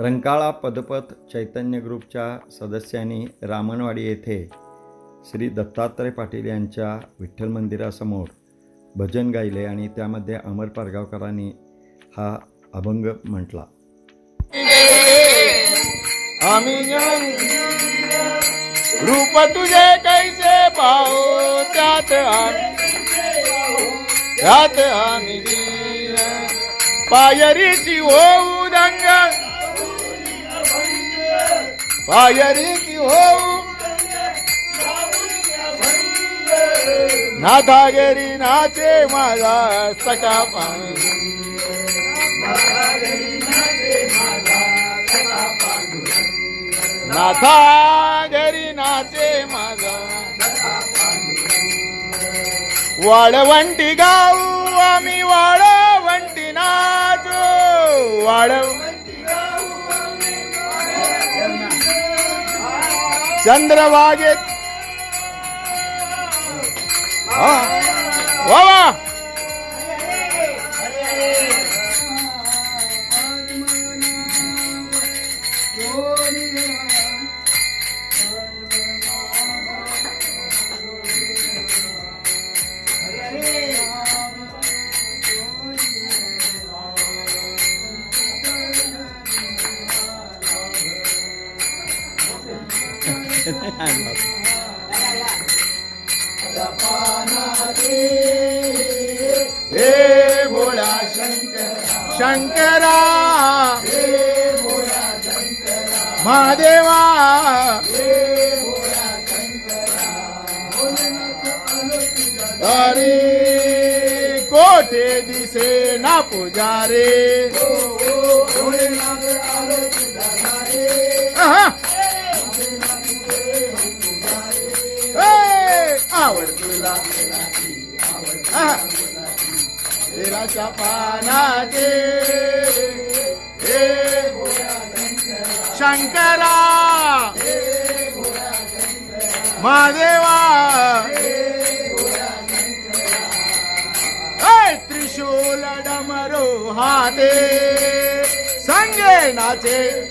रंकाळा पदपथ चैतन्य ग्रुपच्या सदस्यांनी रामणवाडी येथे श्री दत्तात्रय पाटील यांच्या विठ्ठल मंदिरासमोर भजन गायले आणि त्यामध्ये अमर पारगावकरांनी हा अभंग म्हटला. रूप तुझे कैसे पाहू त्यात त्यात आम्ही पायरीची होऊ दंग पायरीची होऊ. नाथा गेरी नाचे माझा सका पाणी नाथा घरी नाचे माझा वाळवंटी गाऊ आम्ही वाळवंटी नाचो. वाळव चंद्रवागेत वा हे भोळा शंकर. शंकरा. महादेवा. अरे कोठे दिसे ना पुजारे? आहा. तुला पानाचे. हे शंकरा. महादेवा. त्रिशूल डमरो हाते. संगे नाचे.